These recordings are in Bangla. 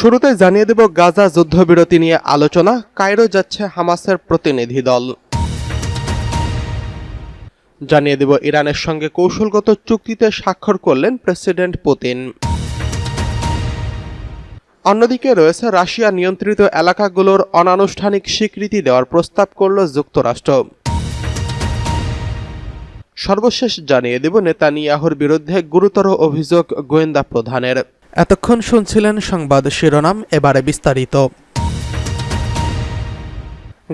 শুরুতে জানিয়ে দেব গাজা যুদ্ধবিরতি নিয়ে আলোচনা। কায়রো যাচ্ছে হামাসের প্রতিনিধি দল। জানিয়ে দেব ইরানের সঙ্গে কৌশলগত চুক্তিতে স্বাক্ষর করলেন প্রেসিডেন্ট পুতিন। অন্যদিকে রয়েছে রাশিয়া নিয়ন্ত্রিত এলাকাগুলোর অনানুষ্ঠানিক স্বীকৃতি দেওয়ার প্রস্তাব করল যুক্তরাষ্ট্র। সর্বশেষ জানিয়ে দেব নেতানিয়াহুর বিরুদ্ধে গুরুতর অভিযোগ গোয়েন্দা প্রধানের। এতক্ষণ শুনছিলেন সংবাদ শিরোনাম, এবারে বিস্তারিত।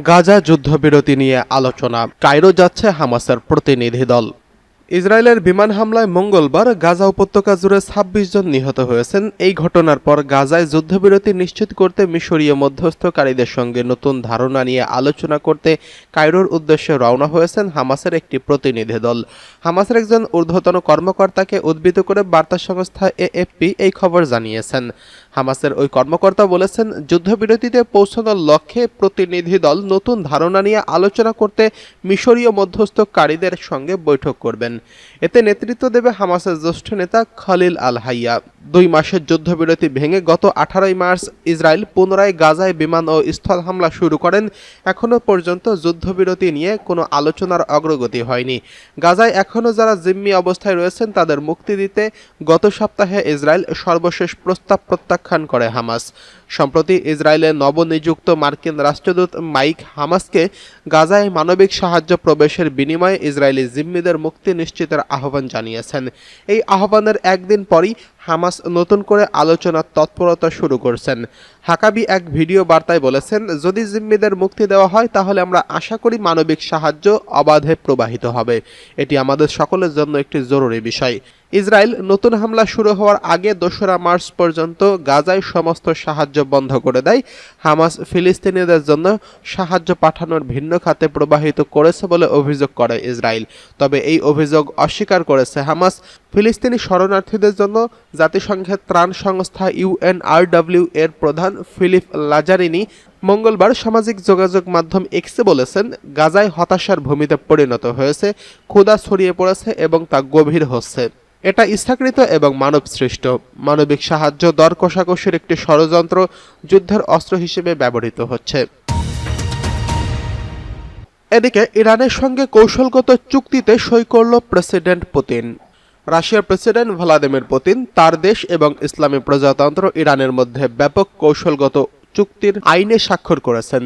গাজা যুদ্ধবিরতি নিয়ে আলোচনা। কায়রো যাচ্ছে হামাসের প্রতিনিধি দল। ইসরায়েলের বিমান হামলায় মঙ্গলবার গাজা উপত্যকা জুড়ে ছাব্বিশ জন নিহত হয়েছেন। এই ঘটনার পর গাজায় যুদ্ধবিরতি নিশ্চিত করতে মিশরীয় মধ্যস্থকারীদের সঙ্গে নতুন ধারণা নিয়ে আলোচনা করতে কায়রোর উদ্দেশ্যে রওনা হয়েছেন হামাসের একটি প্রতিনিধি দল। হামাসের একজন ঊর্ধ্বতন কর্মকর্তাকে উদ্বৃত করে বার্তা সংস্থা এএফপি এই খবর জানিয়েছেন। হামাসের ওই কর্মকর্তা বলেছেন, যুদ্ধবিরতিতে পৌঁছানোর লক্ষ্যে প্রতিনিধি দল নতুন ধারণা নিয়ে আলোচনা করতে মিশরীয় মধ্যস্থকারীদের সঙ্গে বৈঠক করবেন। এতে নেতৃত্ব দেবে হামাসের জ্যেষ্ঠ নেতা খালিল আল হাইয়া। দুই মাসের যুদ্ধবিরতি ভেঙে গত আঠারোই মার্চ ইসরায়েল পুনরায় গাজায় বিমান ও স্থল হামলা শুরু করেন। এখনও পর্যন্ত যুদ্ধবিরতি নিয়ে কোনো আলোচনার অগ্রগতি হয়নি। গাজায় এখনও যারা জিম্মি অবস্থায় রয়েছেন, তাদের মুক্তি দিতে গত সপ্তাহে ইসরায়েল সর্বশেষ প্রস্তাব প্রত্যাখ্যান করে হামাস। সম্প্রতি ইসরায়েলের নবনিযুক্ত মার্কিন রাষ্ট্রদূত মাইক হামাসকে গাজায় মানবিক সাহায্য প্রবেশের বিনিময়ে ইসরায়েলি জিম্মিদের মুক্তি নিশ্চিতের আহ্বান জানিয়েছেন। এই আহ্বানের একদিন পরই হামাস নতুন করে আলোচনার তৎপরতা শুরু করছেন। হাকাবি এক ভিডিও বার্তায় বলেছেন, যদি জিম্মিদের মুক্তি দেওয়া হয়, তাহলে আমরা আশা করি মানবিক সাহায্য অবাধে প্রবাহিত হবে। এটি আমাদের সকলের জন্য একটি জরুরি বিষয়। ইসরায়েল নতুন হামলা শুরু হওয়ার আগে দোসরা মার্চ পর্যন্ত গাজায় সমস্ত সাহায্য বন্ধ করে দেয়। হামাস ফিলিস্তিনিদের জন্য সাহায্য পাঠানোর ভিন্ন খাতে প্রবাহিত করেছে বলে অভিযোগ করে ইসরায়েল। তবে এই অভিযোগ অস্বীকার করেছে হামাস ফিলিস্তিনি শরণার্থীদের জন্য জাতিসংঘের ত্রাণ সংস্থা ইউএনআরডব্লিউ এর প্রধান ফিলিপ লাজারিনি মঙ্গলবার সামাজিক যোগাযোগ মাধ্যম এক্সে বলেছেন, গাজায় হতাশার ভূমিতে পরিণত হয়েছে ক্ষুদা ছড়িয়ে পড়েছে এবং তা গভীর হচ্ছে। এটা ইচ্ছাকৃত এবং মানব সৃষ্ট মানবিক সাহায্য দর কষাকষির একটি ষড়যন্ত্র যুদ্ধের অস্ত্র হিসেবে ব্যবহৃত হচ্ছে। এদিকে ইরানের সঙ্গে কৌশলগত চুক্তিতে সই করল প্রেসিডেন্ট পুতিন। রাশিয়ার প্রেসিডেন্ট ভ্লাদিমির পুতিন, তার দেশ এবং ইসলামী প্রজাতন্ত্র ইরানের মধ্যে ব্যাপক কৌশলগত চুক্তির আইনে স্বাক্ষর করেছেন।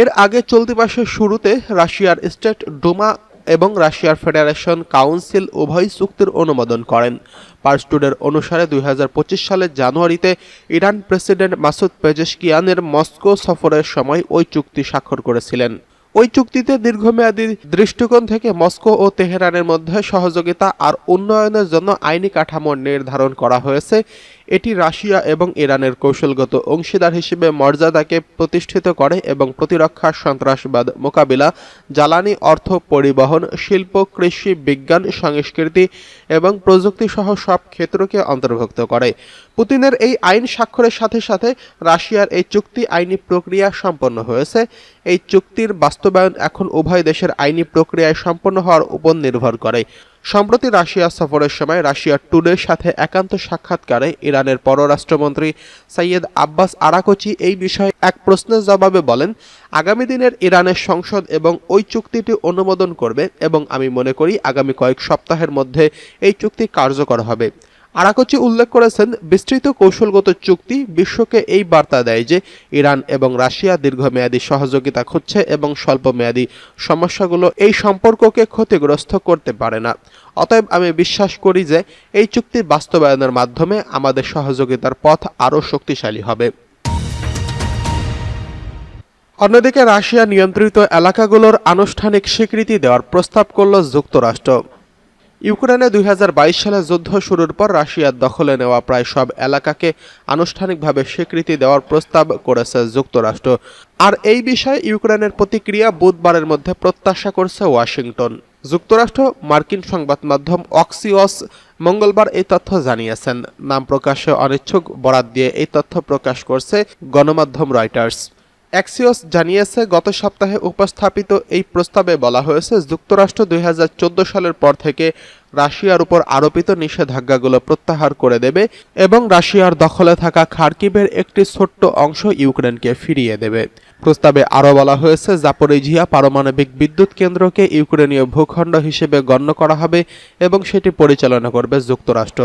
এর আগে চলতি মাসের শুরুতে রাশিয়ার স্টেট ডোমা এবং রাশিয়ার ফেডারেশন কাউন্সিল উভয় চুক্তির অনুমোদন করেন। পার্সটুডের অনুসারে দু হাজার পঁচিশ সালের জানুয়ারিতে ইরান প্রেসিডেন্ট মাসুদ পেজেশকিয়ানের মস্কো সফরের সময় ওই চুক্তি স্বাক্ষর করেছিলেন। ওই চুক্তিতে দীর্ঘমেয়াদী দৃষ্টিকোণ থেকে মস্কো ও তেহরানের মধ্যে সহযোগিতা আর উন্নয়নের জন্য আইনি কাঠামো নির্ধারণ করা হয়েছে। এটি রাশিয়া এবং ইরানের কৌশলগত অংশীদার হিসেবে মর্যাদাকে প্রতিষ্ঠিত করে এবং প্রতিরক্ষা সন্ত্রাসবাদ মোকাবিলা, জ্বালানি অর্থ পরিবহন, শিল্প, কৃষি, বিজ্ঞান, সংস্কৃতি এবং প্রযুক্তি সহ সব ক্ষেত্রকে অন্তর্ভুক্ত করে। পুতিনের এই আইন স্বাক্ষরের সাথে সাথে রাশিয়ার এই চুক্তি আইনি প্রক্রিয়া সম্পন্ন হয়েছে। এই চুক্তির বাস্তবায়ন এখন উভয় দেশের আইনি প্রক্রিয়ায় সম্পন্ন হওয়ার উপর নির্ভর করে। সম্প্রতি রাশিয়া সফরের সময় রাশিয়ার টুডের সাথে একান্ত সাক্ষাৎকারে ইরানের পররাষ্ট্রমন্ত্রী সৈয়দ আব্বাস আরাকচি এই বিষয়ে এক প্রশ্নের জবাবে বলেন, আগামী দিনের ইরানের সংসদ এবং ওই চুক্তিটি অনুমোদন করবে এবং আমি মনে করি আগামী কয়েক সপ্তাহের মধ্যে এই চুক্তি কার্যকর হবে। আরাকচি উল্লেখ করেছেন, বিস্তৃত কৌশলগত চুক্তি বিশ্বকে এই বার্তা দেয় যে ইরান এবং রাশিয়া দীর্ঘমেয়াদী সহযোগিতা খুঁজছে এবং স্বল্পমেয়াদী সমস্যাগুলো এই সম্পর্ককে ক্ষতিগ্রস্ত করতে পারে না। অতএব আমি বিশ্বাস করি যে এই চুক্তির বাস্তবায়নের মাধ্যমে আমাদের সহযোগিতার পথ আরও শক্তিশালী হবে। অন্যদিকে রাশিয়া নিয়ন্ত্রিত এলাকাগুলোর আনুষ্ঠানিক স্বীকৃতি দেওয়ার প্রস্তাব করল যুক্তরাষ্ট্র। ইউক্রেনে দুই হাজার বাইশ সালে যুদ্ধ শুরুর পর রাশিয়ার দখলে নেওয়া প্রায় সব এলাকাকে আনুষ্ঠানিকভাবে স্বীকৃতি দেওয়ার প্রস্তাব করেছে যুক্তরাষ্ট্র। আর এই বিষয়ে ইউক্রেনের প্রতিক্রিয়া বুধবারের মধ্যে প্রত্যাশা করছে ওয়াশিংটন। যুক্তরাষ্ট্র, মার্কিন সংবাদ মাধ্যম অক্সিওস মঙ্গলবার এই তথ্য জানিয়েছেন। নাম প্রকাশে অনিচ্ছুক বরাত দিয়ে এই তথ্য প্রকাশ করছে গণমাধ্যম রয়টার্স। অ্যাক্সিওস জানিয়েছে, গত সপ্তাহে উপস্থাপিত এই প্রস্তাবে বলা হয়েছে, যুক্তরাষ্ট্র দুই হাজার চোদ্দ সালের পর থেকে রাশিয়ার উপর আরোপিত নিষেধাজ্ঞাগুলো প্রত্যাহার করে দেবে এবং রাশিয়ার দখলে থাকা খার্কিবের একটি ছোট্ট অংশ ইউক্রেনকে ফিরিয়ে দেবে। প্রস্তাবে আরও বলা হয়েছে জাপোরিঝিয়া পারমাণবিক বিদ্যুৎ কেন্দ্রকে ইউক্রেনীয় ভূখণ্ড হিসেবে গণ্য করা হবে এবং সেটি পরিচালনা করবে যুক্তরাষ্ট্র।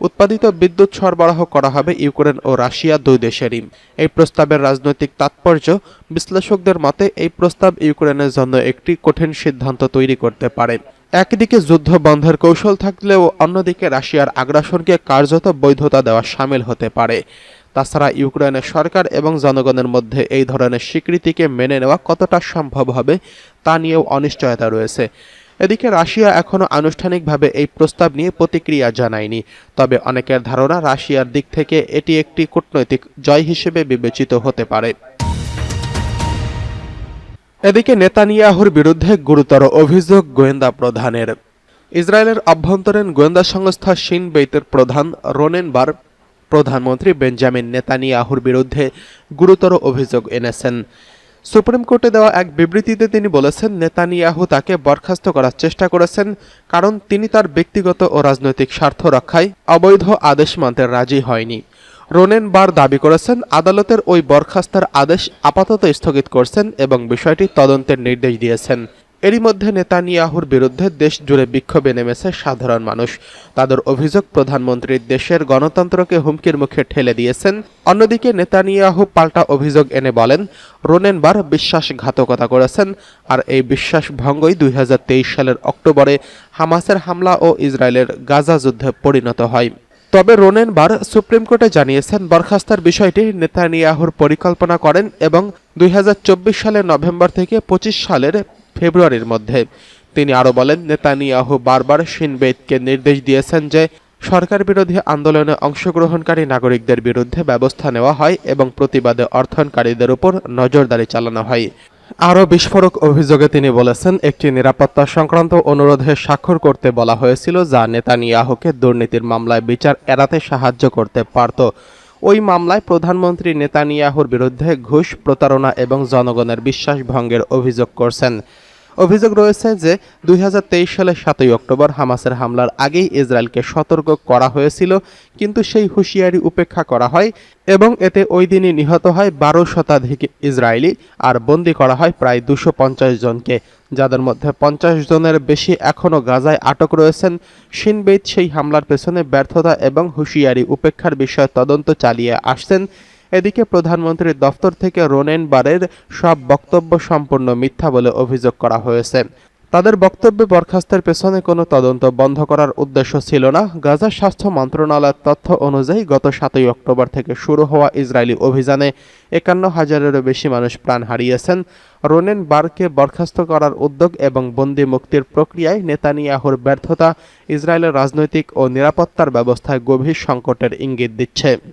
উৎপাদিত বিদ্যুৎ সরবরাহ করা হবে ইউক্রেন ও রাশিয়া দুই দেশেরই। এই প্রস্তাবের রাজনৈতিক তাৎপর্য বিশ্লেষকদের মতে এই প্রস্তাব ইউক্রেনের জন্য একটি কঠিন সিদ্ধান্ত তৈরি করতে পারে। একদিকে যুদ্ধ বন্ধের কৌশল থাকলেও অন্যদিকে রাশিয়ার আগ্রাসনকে কার্যত বৈধতা দেওয়া সামিল হতে পারে। তাছাড়া ইউক্রেনের সরকার এবং জনগণের মধ্যে এই ধরনের স্বীকৃতিকে মেনে নেওয়া কতটা সম্ভব হবে তা নিয়েও অনিশ্চয়তা রয়েছে। এদিকে রাশিয়া এখনও আনুষ্ঠানিকভাবে এই প্রস্তাব নিয়ে প্রতিক্রিয়া জানায়নি। তবে অনেকের ধারণা রাশিয়ার দিক থেকে এটি একটি কূটনৈতিক জয় হিসেবে বিবেচিত হতে পারে। এদিকে নেতানিয়াহুর বিরুদ্ধে গুরুতর অভিযোগ গোয়েন্দা প্রধানের। ইসরায়েলের অভ্যন্তরীণ গোয়েন্দা সংস্থা শিন বেইতের প্রধান রোনেনবার প্রধানমন্ত্রী বেঞ্জামিন নেতানিয়াহুর বিরুদ্ধে গুরুতর অভিযোগ এনেছেন। সুপ্রিম কোর্টে দেওয়া এক বিবৃতিতে তিনি বলেছেন, নেতানিয়াহু তাকে বরখাস্ত করার চেষ্টা করেছেন কারণ তিনি তার ব্যক্তিগত ও রাজনৈতিক স্বার্থ রক্ষায় অবৈধ আদেশ মানতে রাজি হয়নি। রোনেন বার দাবি করেছেন, আদালতের ওই বরখাস্তের আদেশ আপাতত স্থগিত করছেন এবং বিষয়টি তদন্তের নির্দেশ দিয়েছেন। এরই মধ্যে নেতানিয়াহুর বিরুদ্ধে দেশ জুড়ে বিক্ষোভে নেমেছে সাধারণ মানুষ। তাদের অভিযোগ, প্রধানমন্ত্রী দেশের গণতন্ত্রকে হুমকির মুখে ঠেলে দিয়েছেন। অন্যদিকে নেতানিয়াহু পাল্টা অভিযোগ এনে বলেন, রোনেনবার বিশ্বাসঘাতকতা করেছেন। আর এই বিশ্বাস ভঙ্গই দুই হাজার তেইশ সালের অক্টোবরে হামাসের হামলা ও ইসরায়েলের গাজা যুদ্ধে পরিণত হয়। তবে রোনেন বার সুপ্রিম কোর্টে জানিয়েছেন, বরখাস্তার বিষয়টি নেতানিয়াহুর পরিকল্পনা করেন এবং দুই হাজার চব্বিশ সালের নভেম্বর থেকে পঁচিশ সালের ফেব্রুয়ারির মধ্যে। তিনি আরও বলেন, নেতানিয়াহু বারবার সিনবেদকে নির্দেশ দিয়েছেন যে, সরকার বিরোধী আন্দোলনে অংশগ্রহণকারী নাগরিকদের বিরুদ্ধে ব্যবস্থা নেওয়া হয় এবং প্রতিবাদে অর্থনকারীদের উপর নজরদারি চালানো হয়। আরও বিস্ফোরক অভিযোগে তিনি বলেছেন, একটি নিরাপত্তা সংক্রান্ত অনুরোধে স্বাক্ষর করতে বলা হয়েছিল যা নেতানিয়াহুকে দুর্নীতির মামলায় বিচার এড়াতে সাহায্য করতে পারত। ওই মামলায় প্রধানমন্ত্রী নেতানিয়াহুর বিরুদ্ধে ঘুষ, প্রতারণা এবং জনগণের বিশ্বাস ভঙ্গের অভিযোগ করছেন। অভিযোগ রয়েছে যে দুই হাজার তেইশ সালের সাতই অক্টোবর হামাসের হামলার আগেই ইসরায়েলকে সতর্ক করা হয়েছিল, কিন্তু সেই হুঁশিয়ারি উপেক্ষা করা হয় এবং এতে ওই দিনই নিহত হয় বারো শতাধিক ইসরায়েলি আর বন্দি করা হয় প্রায় দুশো জনকে। যাদের মধ্যে পঞ্চাশ জনের বেশি এখনও গাজায় আটক রয়েছেন। সিনবেদ সেই হামলার পেছনে ব্যর্থতা এবং হুঁশিয়ারি উপেক্ষার বিষয়ে তদন্ত চালিয়ে আসছেন। এদিকে প্রধানমন্ত্রীর দফতর থেকে রোনেন বারের সব বক্তব্য সম্পূর্ণ মিথ্যা বলে অভিযোগ করা হয়েছে। তাদের বক্তব্যে বরখাস্তের পেছনে কোনো তদন্ত বন্ধ করার উদ্দেশ্য ছিল না। গাজার স্বাস্থ্য মন্ত্রণালয়ের তথ্য অনুযায়ী গত সাতই অক্টোবর থেকে শুরু হওয়া ইসরায়েলি অভিযানে একান্ন হাজারেরও বেশি মানুষ প্রাণ হারিয়েছেন। রোনেন বারকে বরখাস্ত করার উদ্যোগ এবং বন্দি মুক্তির প্রক্রিয়ায় নেতানিয়াহুর ব্যর্থতা ইসরায়েলের রাজনৈতিক ও নিরাপত্তার ব্যবস্থায় গভীর সংকটের ইঙ্গিত দিচ্ছে।